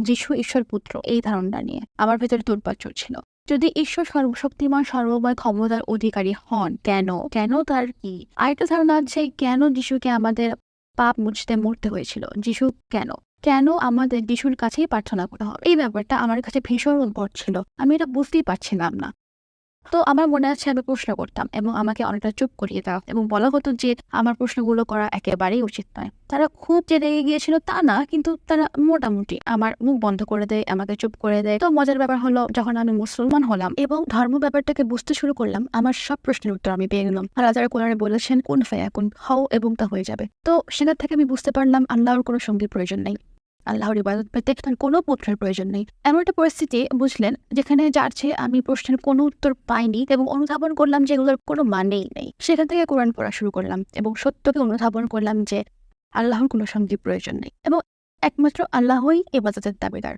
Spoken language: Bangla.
যিশু ঈশ্বর পুত্র, এই ধারণা নিয়ে। আমার ভেতরে তোরপাত চলছিল। যদি ঈশ্বর সর্বশক্তিমান, সর্বময়, ক্ষমতার অধিকারী হন, কেন? কেন তার কি? আরেকটা ধারণা আছে, কেন যিশুকে আমাদের পাপ মুছতে মরতে হয়েছিল? যিশু কেন? কেন আমাদের যিশুর কাছেই প্রার্থনা করা হবে? এই ব্যাপারটা আমার কাছে ভীষণ উদ্ভট ছিল। আমি এটা বুঝতেই পারছিলাম না। তো আমার মনে আছে আমি প্রশ্ন করতাম এবং আমাকে অনেকটা চুপ করিয়ে দেওয়া এবং বলা হতো যে আমার প্রশ্নগুলো করা একেবারেই উচিত নয়। তারা খুব যে রেগে গিয়েছিল তা না, কিন্তু তারা মোটামুটি আমার মুখ বন্ধ করে দেয়, আমাকে চুপ করে দেয়। তো মজার ব্যাপার হলো, যখন আমি মুসলমান হলাম এবং ধর্ম ব্যাপারটাকে বুঝতে শুরু করলাম, আমার সব প্রশ্নের উত্তর আমি পেয়ে গেলাম। আর আল্লাহ কোরআনে বলেছেন, কোন ফায়া কোন, হও এবং তা হয়ে যাবে। তো সেখান থেকে আমি বুঝতে পারলাম, আল্লাহর কোনো সঙ্গীর প্রয়োজন নেই। আল্লাহর ইবাদত পেতে তার কোনো পুত্রের প্রয়োজন নেই। এমন একটা পরিস্থিতি বুঝলেন যেখানে যার চেয়ে আমি প্রশ্নের কোনো উত্তর পাইনি এবং অনুধাবন করলাম যে এগুলোর কোনো মানেই নেই। সেখান থেকে কোরআন পড়া শুরু করলাম এবং সত্যকে অনুধাবন করলাম যে আল্লাহর কোনো সঙ্গী প্রয়োজন নেই এবং একমাত্র আল্লাহই এবাদতের দাবিদার।